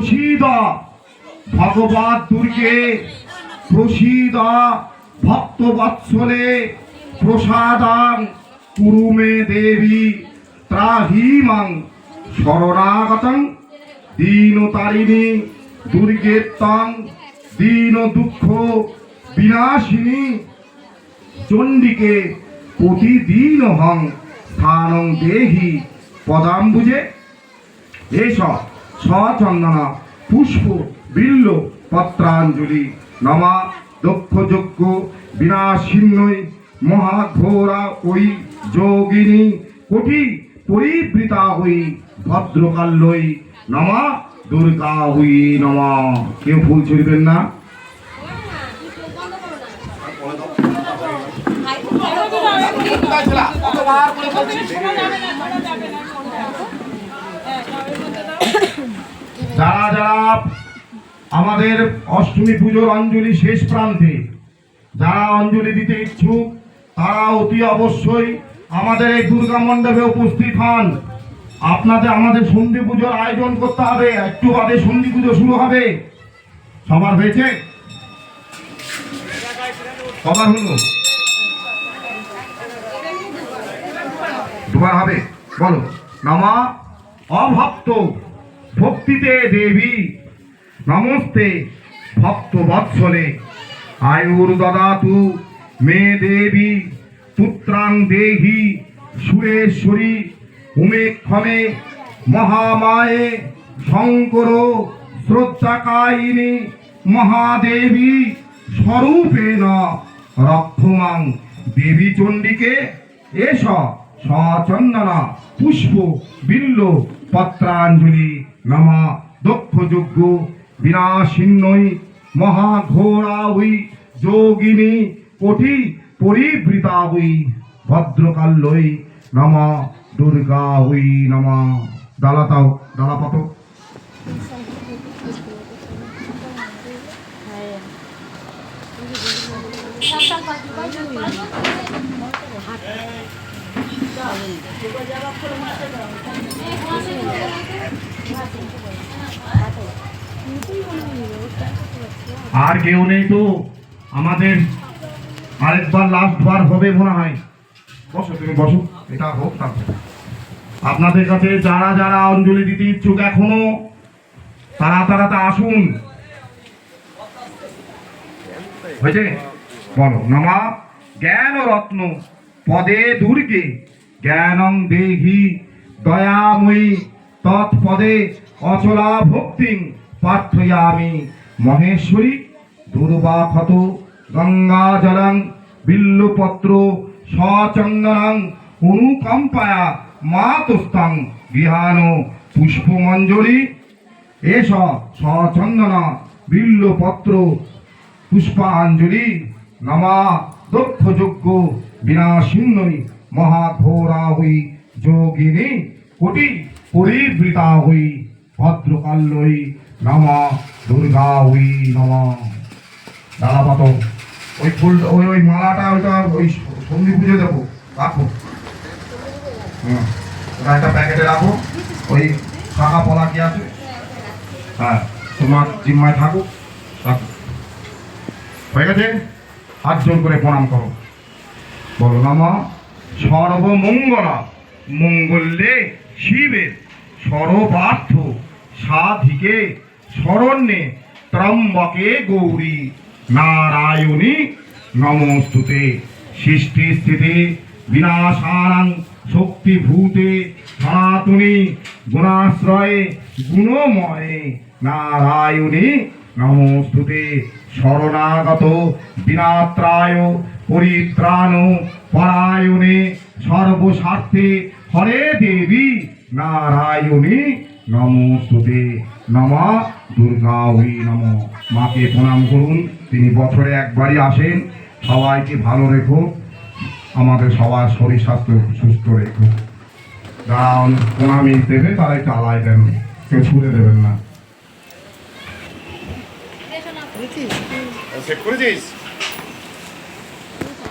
প্রসীদ। ভগবত দুর্গে প্রসীদ। ভক্ত বৎসলে প্রসাদাং কুরুমে দেবী ত্রাহিমাং শরণাগতং দীন তারিণী দীনতারিণী দুর্গেত্তং দীন দুঃখ বিনাশিনী চণ্ডীকে প্রতিদিন হং স্থানং দেহি পদাম্বুজে। এসব সচন্দন পুষ্প বিল্ল পত্রাঞ্জলি নমা দক্ষ যজ্ঞ বিনাশিন্নই মহাঘোরা ওই যোগিনী কোটি পরিবৃতা হই ভদ্রকাল্যই নমা দুর্গা হই নমা কেউ ফুল ছড়িবেন না যারা যারা আমাদের অষ্টমী পুজোর অঞ্জলি শেষ প্রান্তে। যারা অঞ্জলি দিতে ইচ্ছুক, তারা অতি অবশ্যই আমাদের এই দুর্গা মণ্ডপে উপস্থিত হন। আপনাদের, আমাদের সন্ধি পুজোর আয়োজন করতে হবে। একটু বাদে সন্ধি পুজো শুরু হবে। সবার হয়েছে? সবার হলো? দুবার হবে। বলো, নমা অভক্ত। ভক্তিতে দেবী। নমস্তে ভক্ত বৎসলে আয়ুর দদাতু, মে দেবী, পুত্রাং দেহি সুরেশ্বরী উমে ক্ষমে, মহামায়ে, শঙ্কর, শ্রদ্ধাকায়িনী, মহাদেবী স্বরূপেণ রক্ষমাং দেবী চণ্ডীকে এস সচন্দনা, পুষ্প, বিল্ল, পত্রাঞ্জলি নমা দক্ষ যজ্ঞ বিনাশিন্নই মহাঘোরা হই যোগিনী কোটি পরিবৃতা হই ভদ্রকাল্যই নমা দুর্গা হই নমা। দালাতাও, দালাপাত। আর কেউ নেই তো। আমাদের আরেকবার লাস্ট বার হবে মনে হয়। বসো, তুমি বসো। এটা হোক তারপর। আপনাদের কাছে যারা যারা অঞ্জলি দিতে ইচ্ছুক এখনও, তারা তারা তা আসুন। হয়েছে? বলো। নমা জ্ঞান রত্ন পদে দুর্গে জ্ঞানং দেহি দয়াময়ী তৎপদে অচলা ভক্তিং প্রার্থয়ামি মহেশ্বরী দুর্বাক্ষত গঙ্গা জলং বিল্লপত্র, সচন্দনং, অনুকম্পায়া, মাতুস্তং, গৃহাণ পুষ্পমঞ্জলি এস সচন্দন, বিল্লপত্র, পুষ্পাঞ্জলি। নমা দক্ষ যজ্ঞ বিনাশিন্নই মহাঘোরা হই যোগিনী কোটি পরিবৃতা হই ভদ্রকাল্যই নমা দুর্গা হই নমা দাদাপাত ওই ফুল, ওই ওই মালাটা ওইটা ওই সন্ধি পুজো দেবো, রাখো। হুম, ওটা একটা প্যাকেটে রাখো, ওই শাখা পলা কি আছে? হ্যাঁ তোমার জিম্মায় থাকুক, রাখো। হয়ে গেছে? হাত জোর করে প্রণাম করো। বলো নামা। সর্বমঙ্গলা। মঙ্গলে শিবের সর্বার্থ সাধিকে শরণ্যে ত্রম্বকে গৌরী। নারায়ণী, নমস্তুতে। সৃষ্টি স্থিতি বিনাশানাং শক্তিভূতে সনাতনী গুণাশ্রয়ে গুণময়ে। নারায়ণী নমস্তুতে শরণাগত বিনাত্রায় পরিত্রাণ পরায়ণে সর্বস্বার্থে হরে দেবী নারায়ণী নমস্তুতে নমা দুর্গা ওই নম। মাকে প্রণাম করুন। তিনি বছরে একবারই আসেন। সবাইকে ভালো রেখো। আমাদের সবার শরীর স্বাস্থ্য সুস্থ রেখো। যারা প্রণামী দেবে তারা একটু আলায় দেন। কেউ ছুড়ে দেবেন না। সেট করেছিস